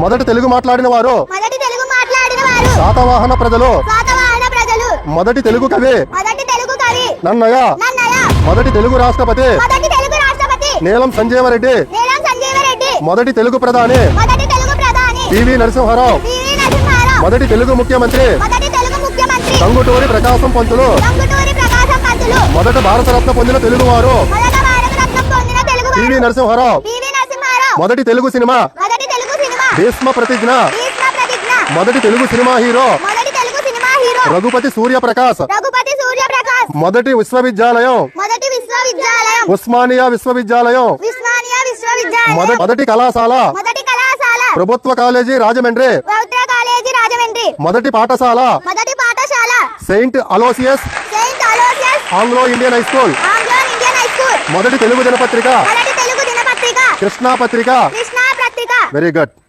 మొదటి తెలుగు మాట్లాడిన వారు శాతవాహన ప్రజలు మొదటి తెలుగు కవి నన్నయ్య మొదటి తెలుగు రాష్ట్రపతి నీలం సంజీవరెడ్డి మొదటి తెలుగు ప్రధాని పివి నరసింహారావు మొదటి తెలుగు ముఖ్యమంత్రి టంగుటూరి ప్రకాశం పంతులు మొదట భారతరత్న పొందిన తెలుగువారు పివి నరసింహారావు మొదటి తెలుగు సినిమా భీష్మ ప్రతిజ్ఞ. మొదటి తెలుగు సినిమా హీరో. రఘుపతి సూర్యప్రకాశ్. రఘుపతి సూర్యప్రకాశ్. మొదటి విశ్వవిద్యాలయం. మొదటి విశ్వవిద్యాలయం. ఉస్మానియా విశ్వవిద్యాలయం. ఉస్మానియా విశ్వవిద్యాలయం. మొదటి కళాశాల. మొదటి కళాశాల. ప్రభుత్వ కాలేజీ రాజమండ్రి. బౌద్ధ కాలేజీ రాజమండ్రి. మొదటి పాఠశాల. మొదటి పాఠశాల. Saint Aloysius. Saint Aloysius. Anglo Indian high school. Anglo Indian high school. మొదటి తెలుగు దినపత్రిక. మొదటి తెలుగు దినపత్రిక. కృష్ణా పత్రిక. కృష్ణా పత్రిక. Very good.